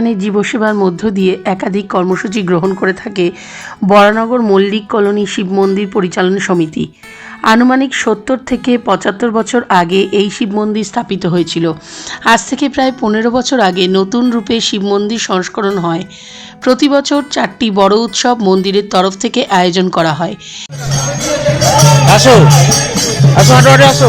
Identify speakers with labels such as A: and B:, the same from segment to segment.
A: গানে জীবসেবার মধ্য দিয়ে একাধিক কর্মসূচি গ্রহণ করে থাকে বরানগর মল্লিক কলোনি শিব মন্দির পরিচালনা সমিতি। আনুমানিক সত্তর থেকে পঁচাত্তর বছর আগে এই শিব মন্দির স্থাপিত হয়েছিল। আজ থেকে প্রায় পনেরো বছর আগে নতুন রূপে শিব মন্দির সংস্করণ হয়। প্রতি বছর চারটি বড় উৎসব মন্দিরের তরফ থেকে আয়োজন করা হয়।
B: আসো। আসো আসো।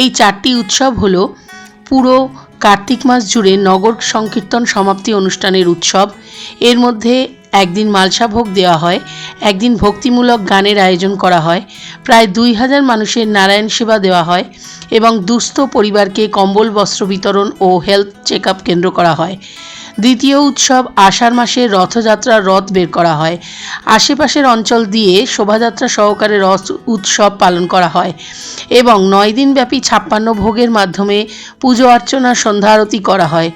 A: এই চারটি উৎসব হলো পুরো কার্তিক মাস জুড়ে নগর সংকীর্তন সমাপ্তি অনুষ্ঠানের উৎসব। এর মধ্যে একদিন মালসা ভোগ দেওয়া হয়, একদিন ভক্তিমূলক গানের আয়োজন করা হয়। প্রায় দুই হাজার মানুষের নারায়ণ সেবা দেওয়া হয় এবং দুস্থ পরিবারকে কম্বল, বস্ত্র বিতরণ ও হেলথ চেক কেন্দ্র করা হয়। দ্বিতীয় উৎসব আষাঢ় মাসে রথযাত্রার রথ বের করা হয়। আশেপাশের অঞ্চল দিয়ে শোভাযাত্রা সহকারে রস উৎসব পালন করা হয় এবং নয় দিনব্যাপী ছাপ্পান্ন ভোগের মাধ্যমে পুজো অর্চনা, সন্ধ্যা আরতি করা হয়।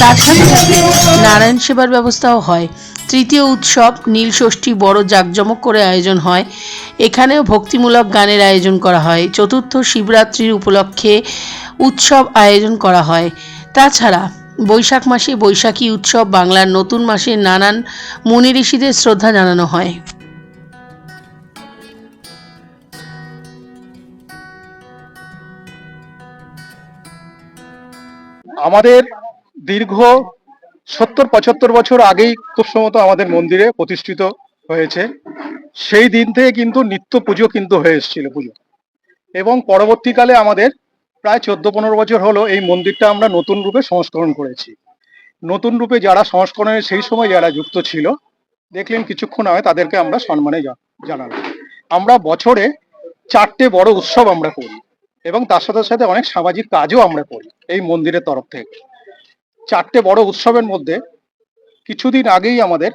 A: তার সাথে সাথে নারায়ণ সেবার ব্যবস্থাও হয়। তৃতীয় উৎসব নীলষষ্ঠী বড় জাঁকজমক করে আয়োজন হয়। এখানেও ভক্তিমূলক গানের আয়োজন করা হয়। চতুর্থ শিবরাত্রির উপলক্ষে উৎসব আয়োজন করা হয়। তাছাড়া বৈশাখ মাসে বৈশাখী উৎসব বাংলার নতুন মাসে নানান মুনি ঋষিদের শ্রদ্ধা জানানো হয়।
C: আমাদের দীর্ঘ সত্তর, পঁচাত্তর বছর আগেই খুব আমাদের মন্দিরে প্রতিষ্ঠিত হয়েছে। সেই দিন থেকে কিন্তু নিত্য পুজো কিন্তু হয়ে এসেছিল পুজো। এবং পরবর্তীকালে আমাদের প্রায় চোদ্দ পনেরো বছর হলো এই মন্দিরটা আমরা নতুন রূপে সংস্করণ করেছি। নতুন রূপে যারা সংস্করণের সেই সময় যারা যুক্ত ছিল, দেখলেন কিছুক্ষণ আগে তাদেরকে আমরা সম্মানে জানালাম। আমরা বছরে চারটে বড় উৎসব আমরা করি এবং তার সাথে সাথে অনেক সামাজিক কাজও আমরা করি এই মন্দিরের তরফ থেকে। চারটে বড় উৎসবের মধ্যে কিছুদিন আগেই আমাদের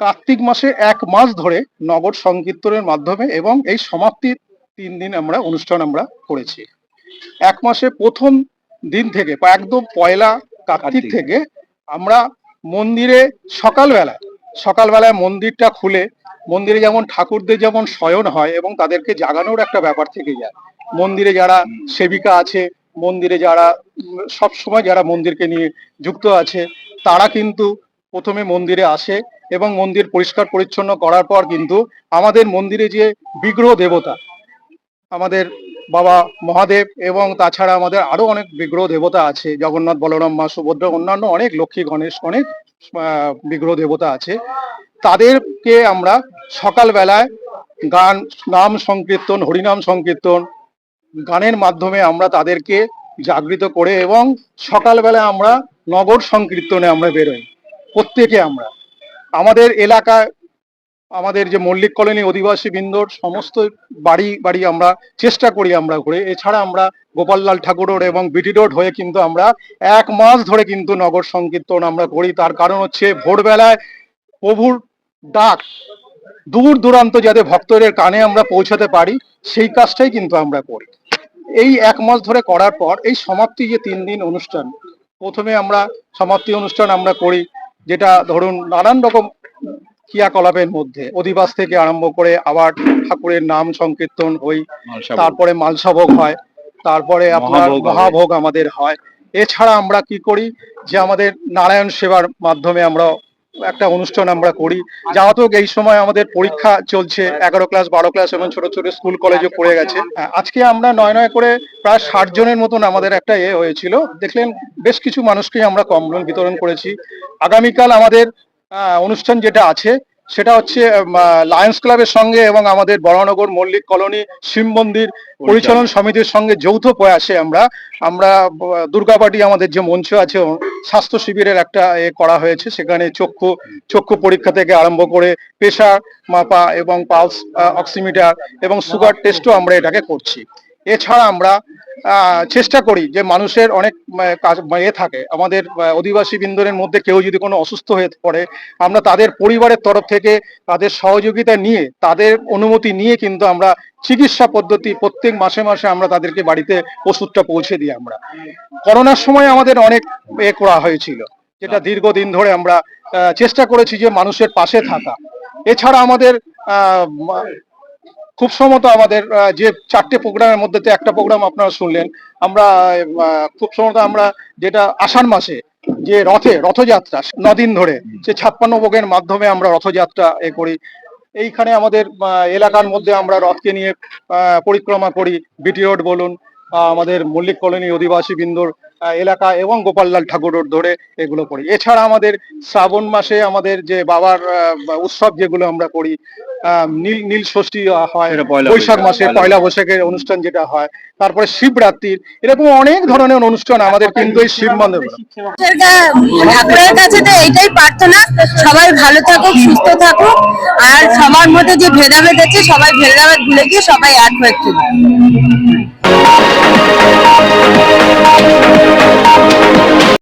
C: কার্তিক মাসে এক মাস ধরে নগর সংকীর্তনের মাধ্যমে এবং এই সমাপ্তির তিন দিন আমরা অনুষ্ঠান আমরা করেছি। এক মাসে প্রথম দিন থেকে বা একদম পয়লা কার্তিক থেকে আমরা মন্দিরে সকালবেলা সকালবেলায় মন্দিরটা খুলে মন্দিরে যেমন ঠাকুরদের যেমন শয়ন হয় এবং তাদেরকে জাগানোর একটা ব্যাপার থেকে যায়। মন্দিরে যারা সেবিকা আছে মন্দিরে যারা সব সময় যারা মন্দিরকে নিয়ে যুক্ত আছে তারা কিন্তু প্রথমে মন্দিরে আসে এবং মন্দির পরিষ্কার পরিচ্ছন্ন করার পর কিন্তু আমাদের মন্দিরে যে বিগ্রহ দেবতা আমাদের বাবা মহাদেব এবং তাছাড়া আমাদের আরও অনেক বিগ্রহ দেবতা আছে, জগন্নাথ, বলরাম, মা সুভদ্রা, অন্যান্য অনেক লক্ষ্মী, গণেশ, অনেক বিগ্রহ দেবতা আছে। তাদেরকে আমরা সকালবেলায় গান, নাম সংকীর্তন, হরিনাম সংকীর্তন, গানের মাধ্যমে আমরা তাদেরকে জাগৃত করে এবং সকালবেলা আমরা নগর সংকীর্তনে আমরা বেরোই, প্রত্যেকে আমরা। আমাদের এলাকায় আমাদের যে মল্লিক কলোনি অধিবাসী বৃন্দর সমস্ত বাড়ি বাড়ি আমরা চেষ্টা করি আমরা ঘুরে। এছাড়া আমরা গোপাললাল ঠাকুর রোড এবং বিটি রোড হয়ে কিন্তু আমরা এক মাস ধরে কিন্তু নগর সংকীর্তন আমরা করি। তার কারণ হচ্ছে ভোরবেলায় প্রভুর ডাক দূর দূরান্ত যাতে ভক্তদের কানে আমরা পৌঁছাতে পারি, সেই কাজটাই কিন্তু আমরা করি। এই এক মাস ধরে করার পর এই সমাপ্তি যে তিন দিন অনুষ্ঠান, প্রথমে আমরা সমাপ্তি অনুষ্ঠান আমরা করি, যেটা ধরুন নানান রকম ক্রিয়াকলাপের মধ্যে। অধিবাস থেকে আরম্ভ করে আবার ঠাকুরের নাম সংকীর্তন হই তারপরে মালসাভোগ হয় তারপরে আপনার
B: মহাভোগ
C: আমাদের হয়। এছাড়া আমরা কি করি যে আমাদের নারায়ণ সেবার মাধ্যমে আমরা একটা অনুষ্ঠান আমরা করি। যাওয়াত এই সময় আমাদের পরীক্ষা চলছে এগারো ক্লাস বারো ক্লাস এবং ছোট ছোট স্কুল কলেজে পড়ে গেছে। হ্যাঁ, আজকে আমরা নয় নয় করে প্রায় ষাট জনের মতন আমাদের একটা এ হয়েছিল। দেখলেন বেশ কিছু মানুষকে আমরা কম্বল বিতরণ করেছি। আগামীকাল আমাদের অনুষ্ঠান যেটা আছে সেটা হচ্ছে লায়ন্স ক্লাবের সঙ্গে এবং আমাদের বরানগর মল্লিক কলোনি শিব মন্দির পরিচালন। সমিতির সঙ্গে যৌথ প্রয়াসে আমরা আমরা দুর্গাপাটি আমাদের যে মঞ্চ আছে স্বাস্থ্য শিবিরের একটা এ করা হয়েছে। সেখানে চক্ষু চক্ষু পরীক্ষা থেকে আরম্ভ করে প্রেশার মাপা এবং পালস অক্সিমিটার এবং সুগার টেস্টও আমরা এটাকে করছি। এছাড়া আমরা চেষ্টা করি যে মানুষের অনেক কাজ, এ থাকে। আমাদের অধিবাসী বিন্দুরের মধ্যে কেউ যদি কোনো অসুস্থ হয়ে পড়ে, আমরা তাদের পরিবারের তরফ থেকে তাদের সহযোগিতা নিয়ে, তাদের অনুমতি নিয়ে কিন্তু আমরা চিকিৎসা পদ্ধতি প্রত্যেক মাসে মাসে আমরা তাদেরকে বাড়িতে ওষুধটা পৌঁছে দিই আমরা। করোনার সময় আমাদের অনেক এ করা হয়েছিল, যেটা দীর্ঘদিন ধরে আমরা চেষ্টা করেছি যে মানুষের পাশে থাকা। এছাড়া আমাদের খুব সম্ভবত আমাদের যে চারটে প্রোগ্রামের মধ্যে তো একটা প্রোগ্রাম আপনারা শুনলেন। আমরা খুব সম্ভবত আমরা যেটা আষাঢ় মাসে যে রথে, রথযাত্রা, নদিন ধরে যে ছাপ্পান্ন ভোগের মাধ্যমে আমরা রথযাত্রা এ করি। এইখানে আমাদের এলাকার মধ্যে আমরা রথকে নিয়ে পরিক্রমা করি। বিটি রোড বলুন আমাদের মল্লিক কলোনি অধিবাসী বিন্দুর এলাকা এবং গোপাললাল ঠাকুর রোড ধরে এগুলো করি। এছাড়া আমাদের শ্রাবণ মাসে আমাদের যে বাবার আহ, উৎসব যেগুলো আমরা করি আহ, নীল নীল ষষ্ঠী হয়।
B: পয়লা
C: বৈশাখ। মাসে
B: পয়লা
C: বৈশাখের অনুষ্ঠান যেটা হয়। তারপরে শিবরাত্রির এরকম অনেক ধরনের অনুষ্ঠান আমাদের কিন্তু এই শিব মন্দির।
D: ঠাকুরের কাছে তো এইটাই প্রার্থনা সবাই ভালো থাকুক সুস্থ থাকুক আর সবার মধ্যে যে ভেদাভেদ আছে সবাই ভেদাভেদ ভুলে গিয়ে সবাই এক হয়ে